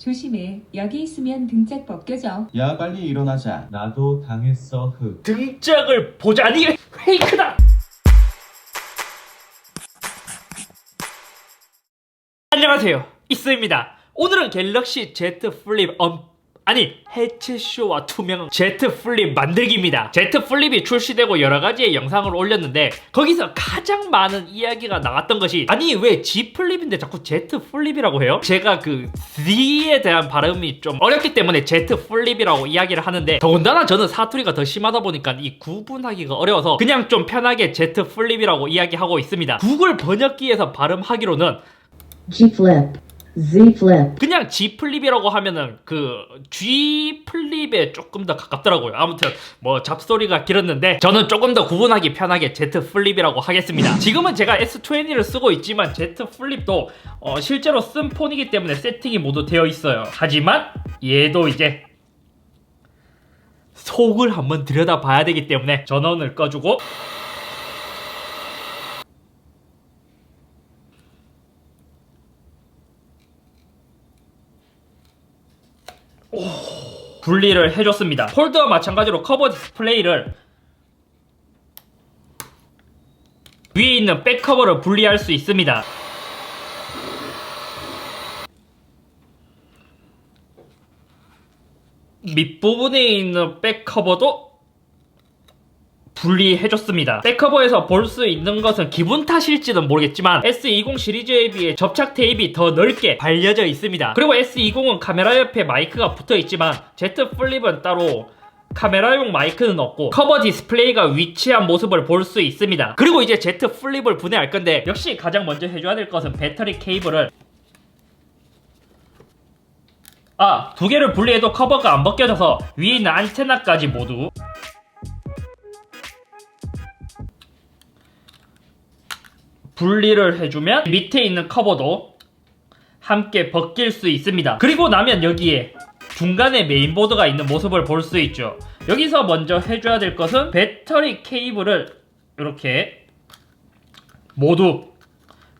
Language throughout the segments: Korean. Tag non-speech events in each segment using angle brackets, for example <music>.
조심해. 여기 있으면 등짝 벗겨져. 야 빨리 일어나자 나도 당했어 흑 등짝을 보자니 페이크다. 안녕하세요. 이스입니다. 오늘은 갤럭시 Z 플립 엄 아니 해체쇼와 투명 Z 플립 만들기입니다. Z 플립이 출시되고 여러 가지의 영상을 올렸는데 거기서 가장 많은 이야기가 나왔던 것이 아니 왜 G 플립인데 자꾸 Z 플립이라고 해요? 제가 그 Z에 대한 발음이 좀 어렵기 때문에 Z 플립이라고 이야기를 하는데 더군다나 저는 사투리가 더 심하다 보니까 이 구분하기가 어려워서 그냥 좀 편하게 Z 플립이라고 이야기하고 있습니다. 구글 번역기에서 발음하기로는 G flip, Z flip, 그냥 G 플립이라고 하면은 그 G 플립에 조금 더 가깝더라고요. 아무튼 뭐 잡소리가 길었는데 저는 조금 더 구분하기 편하게 Z 플립이라고 하겠습니다. 지금은 제가 S20를 쓰고 있지만 Z 플립도 어, 실제로 쓴 폰이기 때문에 세팅이 모두 되어 있어요. 하지만 얘도 이제 속을 한번 들여다봐야 되기 때문에 전원을 꺼주고 분리를 해줬습니다. 폴드와 마찬가지로 커버 디스플레이를 위에 있는 백커버를 분리할 수 있습니다. 밑부분에 있는 백커버도 분리해줬습니다. 백커버에서 볼 수 있는 것은 기분 탓일지는 모르겠지만 S20 시리즈에 비해 접착 테이프가 더 넓게 발려져 있습니다. 그리고 S20은 카메라 옆에 마이크가 붙어 있지만 Z 플립은 따로 카메라용 마이크는 없고 커버 디스플레이가 위치한 모습을 볼 수 있습니다. 그리고 이제 Z 플립을 분해할 건데 역시 가장 먼저 해줘야 될 것은 배터리 케이블을 아, 두 개를 분리해도 커버가 안 벗겨져서 위에 있는 안테나까지 모두 분리를 해주면 밑에 있는 커버도 함께 벗길 수 있습니다. 그리고 나면 여기에 중간에 메인보드가 있는 모습을 볼 수 있죠. 여기서 먼저 해줘야 될 것은 배터리 케이블을 이렇게 모두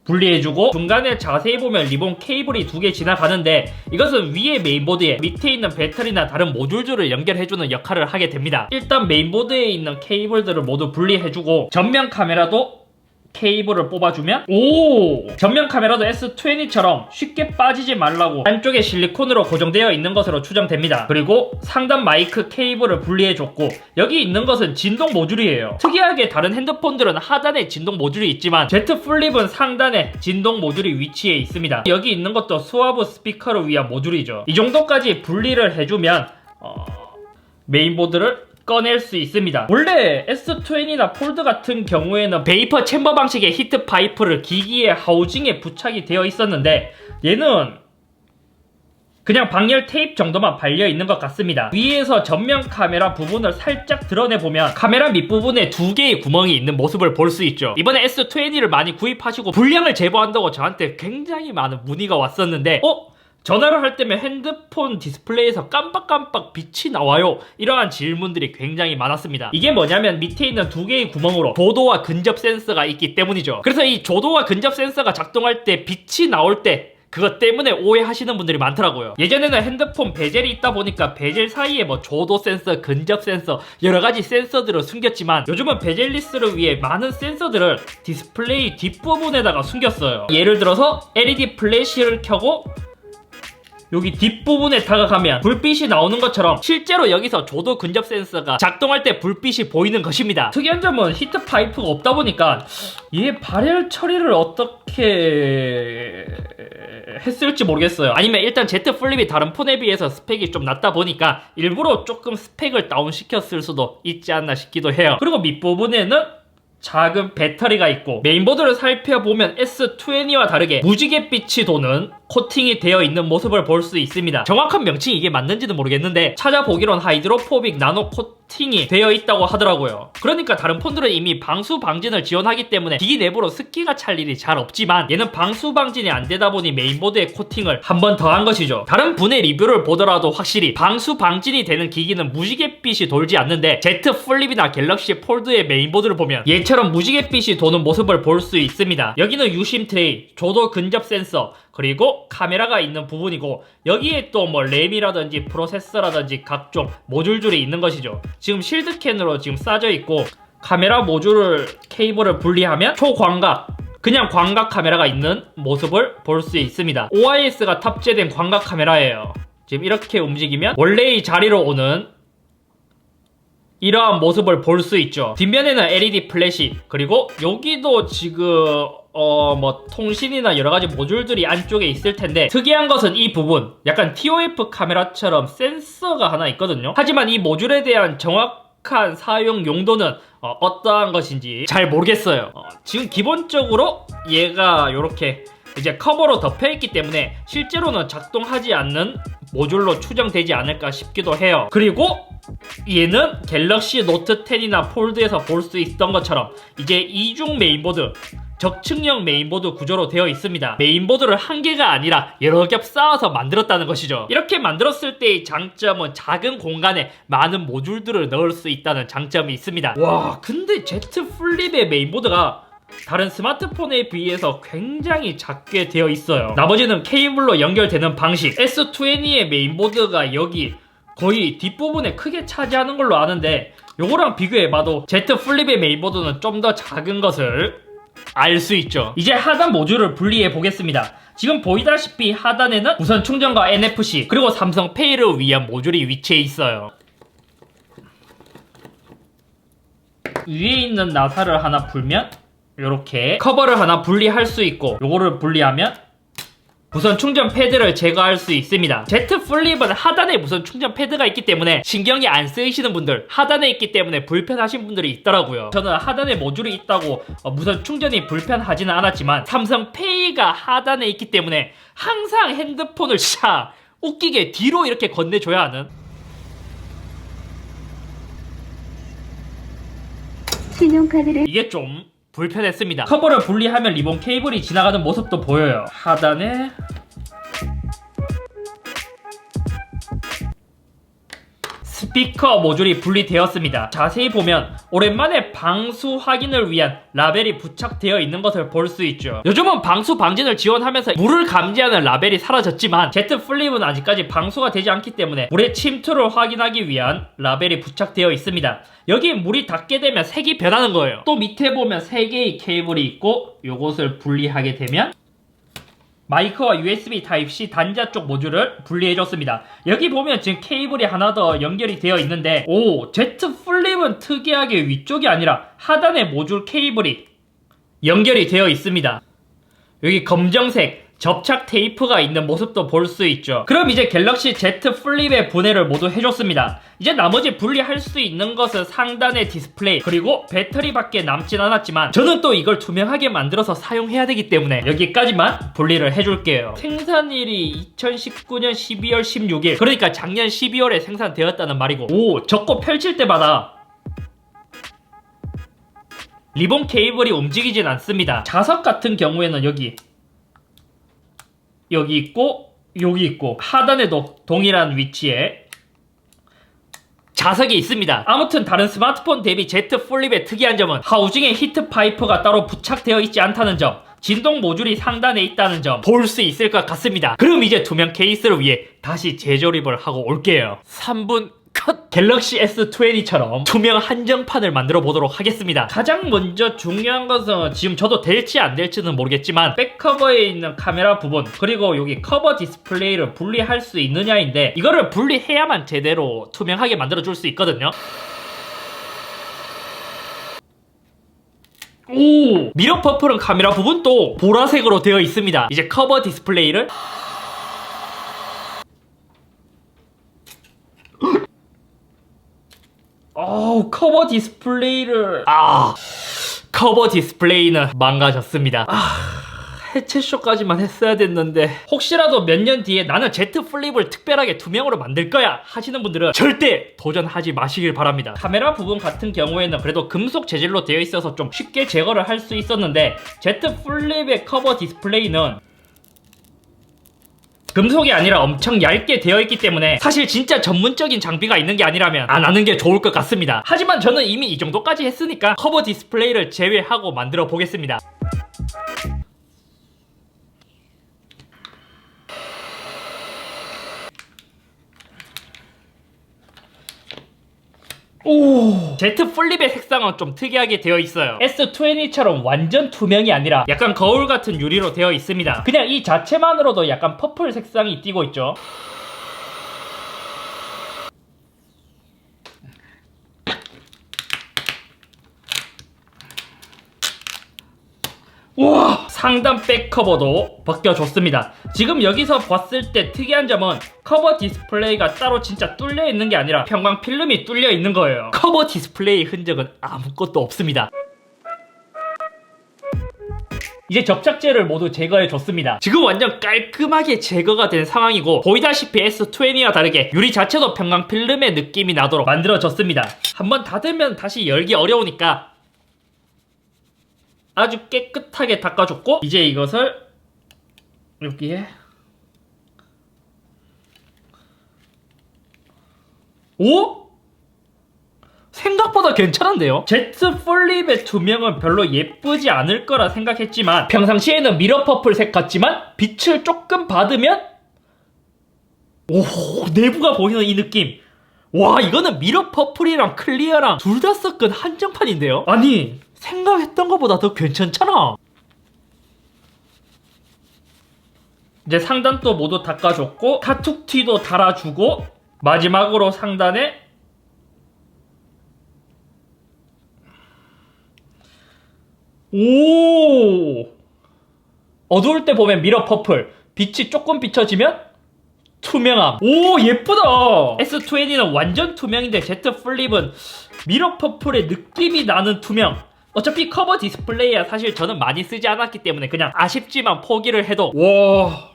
분리해주고 중간에 자세히 보면 리본 케이블이 두 개 지나가는데 이것은 위에 메인보드에 밑에 있는 배터리나 다른 모듈들을 연결해주는 역할을 하게 됩니다. 일단 메인보드에 있는 케이블들을 모두 분리해주고 전면 카메라도 케이블을 뽑아주면 오! 전면 카메라도 S20처럼 쉽게 빠지지 말라고 안쪽에 실리콘으로 고정되어 있는 것으로 추정됩니다. 그리고 상단 마이크 케이블을 분리해줬고 여기 있는 것은 진동 모듈이에요. 특이하게 다른 핸드폰들은 하단에 진동 모듈이 있지만 Z 플립은 상단에 진동 모듈이 위치해 있습니다. 여기 있는 것도 수화부 스피커를 위한 모듈이죠. 이 정도까지 분리를 해주면 어, 메인보드를 꺼낼 수 있습니다. 원래 S20나 폴드 같은 경우에는 베이퍼 챔버 방식의 히트 파이프를 기기의 하우징에 부착이 되어 있었는데 얘는 그냥 방열 테이프 정도만 발려 있는 것 같습니다. 위에서 전면 카메라 부분을 살짝 드러내 보면 카메라 밑부분에 두 개의 구멍이 있는 모습을 볼 수 있죠. 이번에 S20를 많이 구입하시고 불량을 제보한다고 저한테 굉장히 많은 문의가 왔었는데 어? 전화를 할 때면 핸드폰 디스플레이에서 깜빡깜빡 빛이 나와요. 이러한 질문들이 굉장히 많았습니다. 이게 뭐냐면 밑에 있는 두 개의 구멍으로 조도와 근접 센서가 있기 때문이죠. 그래서 이 조도와 근접 센서가 작동할 때 빛이 나올 때 그것 때문에 오해하시는 분들이 많더라고요. 예전에는 핸드폰 베젤이 있다 보니까 베젤 사이에 뭐 조도 센서, 근접 센서, 여러 가지 센서들을 숨겼지만 요즘은 베젤리스를 위해 많은 센서들을 디스플레이 뒷부분에다가 숨겼어요. 예를 들어서 LED 플래시를 켜고 여기 뒷부분에 다가가면 불빛이 나오는 것처럼 실제로 여기서 조도 근접 센서가 작동할 때 불빛이 보이는 것입니다. 특이한 점은 히트 파이프가 없다 보니까 얘 발열 처리를 어떻게 했을지 모르겠어요. 아니면 일단 Z 플립이 다른 폰에 비해서 스펙이 좀 낮다 보니까 일부러 조금 스펙을 다운 시켰을 수도 있지 않나 싶기도 해요. 그리고 밑부분에는 작은 배터리가 있고 메인보드를 살펴보면 S20와 다르게 무지갯빛이 도는 코팅이 되어 있는 모습을 볼 수 있습니다. 정확한 명칭이 이게 맞는지는 모르겠는데 찾아보기론 하이드로포빅 나노 코팅이 되어 있다고 하더라고요. 그러니까 다른 폰들은 이미 방수 방진을 지원하기 때문에 기기 내부로 습기가 찰 일이 잘 없지만 얘는 방수 방진이 안 되다 보니 메인보드에 코팅을 한 번 더 한 것이죠. 다른 분의 리뷰를 보더라도 확실히 방수 방진이 되는 기기는 무지갯빛이 돌지 않는데 Z 플립이나 갤럭시 폴드의 메인보드를 보면 얘처럼 무지갯빛이 도는 모습을 볼 수 있습니다. 여기는 유심 트레이, 조도 근접 센서, 그리고 카메라가 있는 부분이고 여기에 또 뭐 램이라든지 프로세서라든지 각종 모듈들이 있는 것이죠. 지금 실드캔으로 지금 싸져 있고 카메라 모듈을 케이블을 분리하면 초광각 그냥 광각 카메라가 있는 모습을 볼 수 있습니다. OIS가 탑재된 광각 카메라예요. 지금 이렇게 움직이면 원래의 자리로 오는 이러한 모습을 볼 수 있죠. 뒷면에는 LED 플래시 그리고 여기도 지금 어 뭐 통신이나 여러 가지 모듈들이 안쪽에 있을 텐데 특이한 것은 이 부분 약간 TOF 카메라처럼 센서가 하나 있거든요. 하지만 이 모듈에 대한 정확한 사용 용도는 어, 떠한 것인지 잘 모르겠어요. 어, 지금 기본적으로 얘가 이렇게 이제 커버로 덮여 있기 때문에 실제로는 작동하지 않는 모듈로 추정되지 않을까 싶기도 해요. 그리고 얘는 갤럭시 노트 10이나 폴드에서 볼 수 있던 것처럼 이제 이중 메인보드 적층형 메인보드 구조로 되어 있습니다. 메인보드를 한 개가 아니라 여러 겹 쌓아서 만들었다는 것이죠. 이렇게 만들었을 때의 장점은 작은 공간에 많은 모듈들을 넣을 수 있다는 장점이 있습니다. 와, 근데 Z 플립의 메인보드가 다른 스마트폰에 비해서 굉장히 작게 되어 있어요. 나머지는 케이블로 연결되는 방식. S20의 메인보드가 여기 거의 뒷부분에 크게 차지하는 걸로 아는데 요거랑 비교해봐도 Z 플립의 메인보드는 좀 더 작은 것을 알 수 있죠. 이제 하단 모듈을 분리해 보겠습니다. 지금 보이다시피 하단에는 무선 충전과 NFC 그리고 삼성 페이를 위한 모듈이 위치해 있어요. 위에 있는 나사를 하나 풀면 이렇게 커버를 하나 분리할 수 있고 요거를 분리하면 무선 충전 패드를 제거할 수 있습니다. Z 플립은 하단에 무선 충전 패드가 있기 때문에 신경이 안 쓰이시는 분들, 하단에 있기 때문에 불편하신 분들이 있더라고요. 저는 하단에 모듈이 있다고 어, 무선 충전이 불편하지는 않았지만 삼성 페이가 하단에 있기 때문에 항상 핸드폰을 <laughs> 샤 웃기게 뒤로 이렇게 건네줘야 하는 신용카드를 이게 좀 불편했습니다. 커버를 분리하면 리본 케이블이 지나가는 모습도 보여요. 하단에 스피커 모듈이 분리되었습니다. 자세히 보면 오랜만에 방수 확인을 위한 라벨이 부착되어 있는 것을 볼 수 있죠. 요즘은 방수 방진을 지원하면서 물을 감지하는 라벨이 사라졌지만 Z 플립은 아직까지 방수가 되지 않기 때문에 물의 침투를 확인하기 위한 라벨이 부착되어 있습니다. 여기 물이 닿게 되면 색이 변하는 거예요. 또 밑에 보면 3개의 케이블이 있고 요것을 분리하게 되면 마이크와 USB Type-C 단자 쪽 모듈을 분리해줬습니다. 여기 보면 지금 케이블이 하나 더 연결이 되어 있는데 오 Z 플립은 특이하게 위쪽이 아니라 하단에 모듈 케이블이 연결이 되어 있습니다. 여기 검정색 접착 테이프가 있는 모습도 볼 수 있죠. 그럼 이제 갤럭시 Z 플립의 분해를 모두 해줬습니다. 이제 나머지 분리할 수 있는 것은 상단의 디스플레이 그리고 배터리밖에 남진 않았지만 저는 또 이걸 투명하게 만들어서 사용해야 되기 때문에 여기까지만 분리를 해줄게요. 생산일이 2019년 12월 16일 그러니까 작년 12월에 생산되었다는 말이고 오 적고 펼칠 때마다 리본 케이블이 움직이진 않습니다. 자석 같은 경우에는 여기 여기 있고 여기 있고 하단에도 동일한 위치에 자석이 있습니다. 아무튼 다른 스마트폰 대비 Z 플립의 특이한 점은 하우징에 히트 파이프가 따로 부착되어 있지 않다는 점. 진동 모듈이 상단에 있다는 점 볼 수 있을 것 같습니다. 그럼 이제 투명 케이스를 위해 다시 재조립을 하고 올게요. 3분 컷! 갤럭시 S20처럼 투명 한정판을 만들어 보도록 하겠습니다. 가장 먼저 중요한 것은 지금 저도 될지 안 될지는 모르겠지만 백커버에 있는 카메라 부분 그리고 여기 커버 디스플레이를 분리할 수 있느냐인데 이거를 분리해야만 제대로 투명하게 만들어 줄 수 있거든요. 오! 미러 퍼플은 카메라 부분도 보라색으로 되어 있습니다. 이제 커버 디스플레이를 어우 커버 디스플레이를. 아 커버 디스플레이는 망가졌습니다. 아 해체쇼까지만 했어야 됐는데. 혹시라도 몇 년 뒤에 나는 Z 플립을 특별하게 투명으로 만들 거야 하시는 분들은 절대 도전하지 마시길 바랍니다. 카메라 부분 같은 경우에는 그래도 금속 재질로 되어 있어서 좀 쉽게 제거를 할 수 있었는데 Z 플립의 커버 디스플레이는 금속이 아니라 엄청 얇게 되어 있기 때문에 사실 진짜 전문적인 장비가 있는 게 아니라면 안 하는 게 좋을 것 같습니다. 하지만 저는 이미 이 정도까지 했으니까 커버 디스플레이를 제외하고 만들어 보겠습니다. 오. Z 플립의 색상은 좀 특이하게 되어 있어요. S20처럼 완전 투명이 아니라 약간 거울 같은 유리로 되어 있습니다. 그냥 이 자체만으로도 약간 퍼플 색상이 띄고 있죠 우와 상단 백 커버도 벗겨줬습니다 지금 여기서 봤을 때 특이한 점은 커버 디스플레이가 따로 진짜 뚫려 있는 게 아니라 평광 필름이 뚫려 있는 거예요 커버 디스플레이 흔적은 아무것도 없습니다 이제 접착제를 모두 제거해 줬습니다. 지금 완전 깔끔하게 제거가 된 상황이고 보이다시피 S20와 다르게 유리 자체도 평광 필름의 느낌이 나도록 만들어졌습니다. 한번 닫으면 다시 열기 어려우니까 아주 깨끗하게 닦아줬고 이제 이것을 여기에 오? 생각보다 괜찮은데요? 제트 플립의 투명은 별로 예쁘지 않을 거라 생각했지만 평상시에는 미러 퍼플색 같지만 빛을 조금 받으면 오 내부가 보이는 이 느낌 와 이거는 미러 퍼플이랑 클리어랑 둘 다 섞은 한정판인데요? 아니 생각했던 것보다 더 괜찮잖아. 이제 상단도 모두 닦아줬고 카툭티도 달아주고 마지막으로 상단에 오! 어두울 때 보면 미러 퍼플. 빛이 조금 비춰지면 투명함. 오 예쁘다! S20는 완전 투명인데 Z 플립은 미러 퍼플의 느낌이 나는 투명 어차피 커버 디스플레이야. 사실 저는 많이 쓰지 않았기 때문에 그냥 아쉽지만 포기를 해도 와.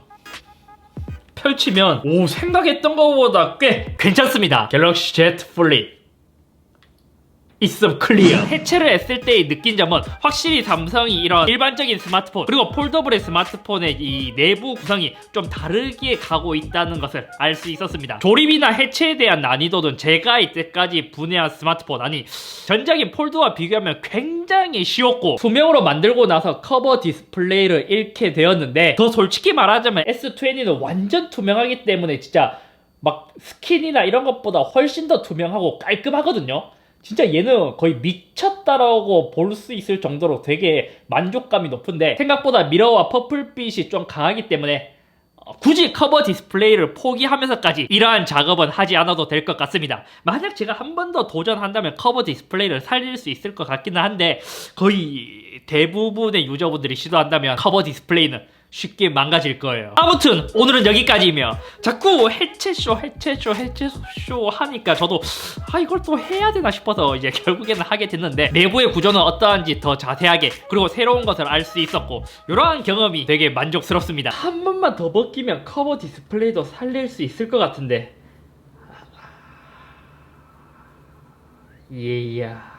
펼치면 오 생각했던 것보다 꽤 괜찮습니다. 갤럭시 Z 플립 있음 클리어 해체를 했을 때의 느낀 점은 확실히 삼성이 이런 일반적인 스마트폰 그리고 폴더블의 스마트폰의 이 내부 구성이 좀 다르게 가고 있다는 것을 알 수 있었습니다 조립이나 해체에 대한 난이도는 제가 이때까지 분해한 스마트폰 아니 전작인 폴드와 비교하면 굉장히 쉬웠고 투명으로 만들고 나서 커버 디스플레이를 잃게 되었는데 더 솔직히 말하자면 S20는 완전 투명하기 때문에 진짜 막 스킨이나 이런 것보다 훨씬 더 투명하고 깔끔하거든요. 진짜 얘는 거의 미쳤다라고 볼 수 있을 정도로 되게 만족감이 높은데 생각보다 미러와 퍼플빛이 좀 강하기 때문에 어, 굳이 커버 디스플레이를 포기하면서까지 이러한 작업은 하지 않아도 될 것 같습니다. 만약 제가 한 번 더 도전한다면 커버 디스플레이를 살릴 수 있을 것 같기는 한데 거의 대부분의 유저분들이 시도한다면 커버 디스플레이는 쉽게 망가질 거예요. 아무튼 오늘은 여기까지이며 자꾸 해체쇼 해체쇼 해체쇼 하니까 저도 아 이걸 또 해야 되나 싶어서 이제 결국에는 하게 됐는데 내부의 구조는 어떠한지 더 자세하게 그리고 새로운 것을 알 수 있었고 이러한 경험이 되게 만족스럽습니다. 한 번만 더 벗기면 커버 디스플레이도 살릴 수 있을 것 같은데. 예야.